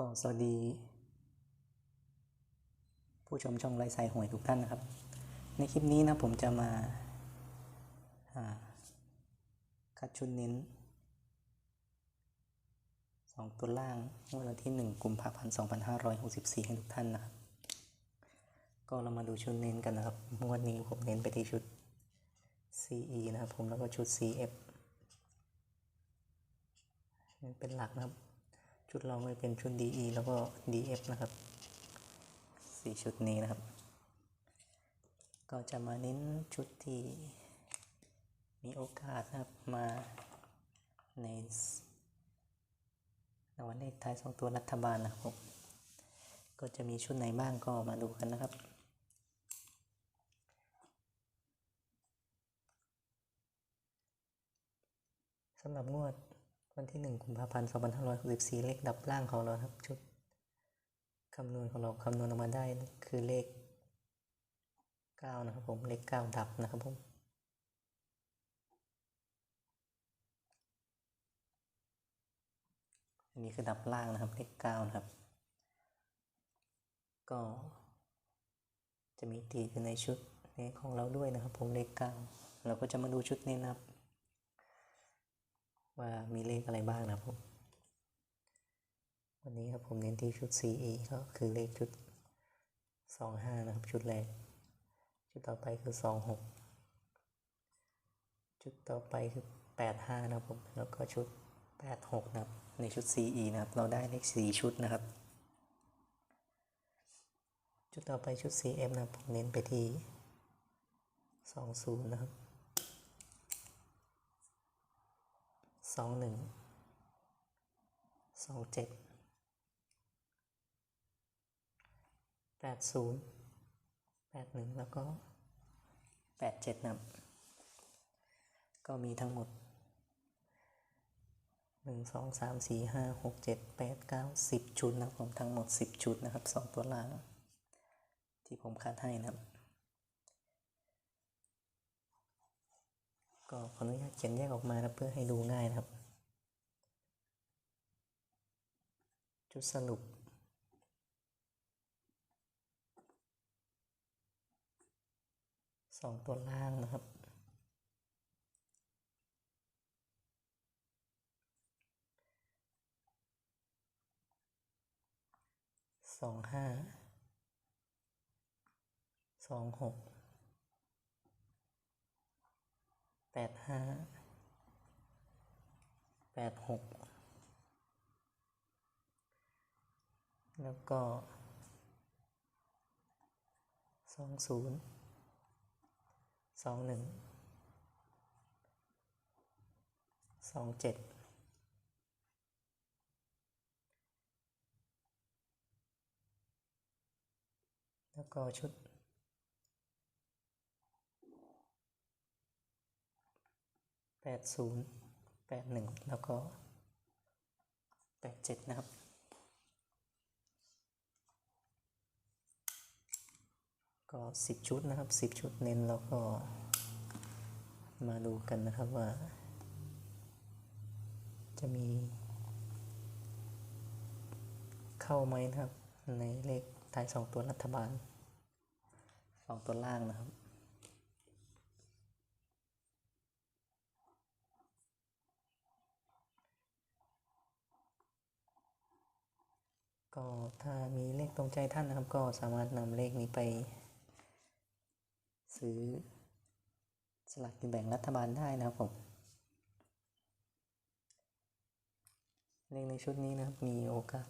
ก็สวัสดี ผู้ชมช่องไรสายหวยทุกท่านนะครับ ในคลิปนี้นะผมจะมาอ่าคัดชุดเน้นสองตัวล่างงวดวันที่หนึ่งกุมภาพันธ์สองพันห้าร้อยหกสิบสี่ให้ทุกท่านนะครับ ก็เรามาดูชุดเน้นกันนะครับงวดนี้ผมเน้นไปที่ชุด CE นะครับผมแล้วก็ชุด CF เป็นหลักนะครับ ชุดรองก็จะเป็นชุด DE แล้วก็ DF นะครับสี่ชุดนี้นะครับ ก็จะมาเน้นชุดที่มีโอกาสนะครับมาในรางวัลเลขท้ายสองตัวรัฐบาลนะครับก็จะมีชุดไหนบ้างก็มาดูกันนะครับ สำหรับงวด วันที่1กุมภาพันธ์2564เลขดับล่างของเราครับ ชุดคำนวณของเราคำนวณออกมาได้คือเลข 9 นะครับผม เลข 9 ดับนะครับผมอันนี้คือดับล่างนะครับ เลข 9 นะครับ ก็จะมีตีอยู่ในชุดนี้ของเราด้วยนะครับผมเลข 9 เราก็จะมาดูชุดนี้นะครับ ว่ามีเลขอะไรบ้างนะครับผม วันนี้ครับผมเน้นที่ชุด CE ก็คือเลขชุด 25 นะครับ ชุดแรก ชุดต่อไปคือ 26 ชุดต่อไปคือ 85 นะครับผม แล้วก็ชุด 86 นะครับ ในชุด CE นะครับ เราได้เลข 4 ชุดนะครับ ชุดต่อไปชุด CF นะครับผมเน้นไปที่ 20 นะครับ สองหนึ่งสองเจ็ดแปดศูนย์แปดหนึ่งแล้วก็แปดเจ็ดนะครับก็มีทั้งหมดหนึ่งสองสามสี่ห้าหกเจ็ดแปดเก้าสิบชุดนะครับผมทั้งหมดสิบชุดนะครับสองตัวล่างที่ผมคัดให้นะครับ ก็ขออนุญาตเขียนแยกออกมานะเพื่อให้ดูง่ายนะครับชุดสรุป สองตัวล่างนะครับ สองห้า สองหก แปดห้าแปดหกแล้วก็สองศูนย์สองหนึ่งสองเจ็ดแล้วก็ชุด แปดศูนย์แปดหนึ่งแล้วก็แปดเจ็ดนะครับก็สิบชุดนะครับสิบชุดเน้นแล้วก็มาดูกันนะครับว่า จะมี เข้าไหมนะครับ ในเลขท้ายสองตัวรัฐบาลสองตัวล่างนะครับ ก็ถ้ามีเลขตรงใจท่านนะครับ ก็สามารถนำเลขนี้ไป ซื้อสลากกินแบ่งรัฐบาลได้นะครับผมเลขในชุดนี้นะครับ มีโอกาส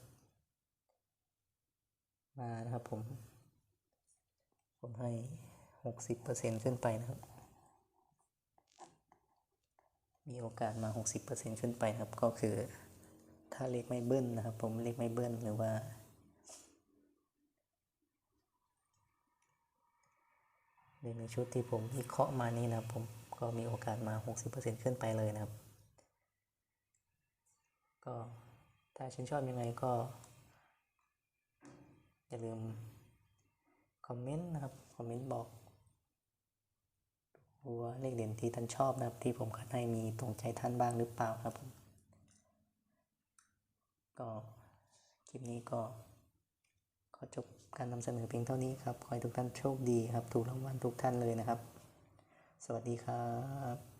มานะครับผม ผมให้หกสิบเปอร์เซ็นขึ้นไปนะครับ มีโอกาสมาหกสิบเปอร์เซ็นขึ้นไปนะครับก็คือ ถ้าเลขไม่เบิ้ลนะครับ ผมเลขไม่เบิ้ลหรือว่า เลขในชุดที่ผมวิเคราะห์มานี่นะครับ ผมก็มีโอกาสมา 60%ขึ้นไปเลยนะครับ ก็ถ้าชื่นชอบยังไงก็ อย่าลืมคอมเมนต์นะครับ คอมเมนต์บอกว่าเลขเด่นที่ท่านชอบนะครับ ที่ผมคัดให้มีตรงใจท่านบ้างหรือเปล่าครับผม ก็คลิปนี้ก็ขอจบการนำเสนอเพียงเท่านี้ครับ ขอให้ทุกท่านโชคดีครับ ถูกรางวัลทุกท่านเลยนะครับ สวัสดีครับ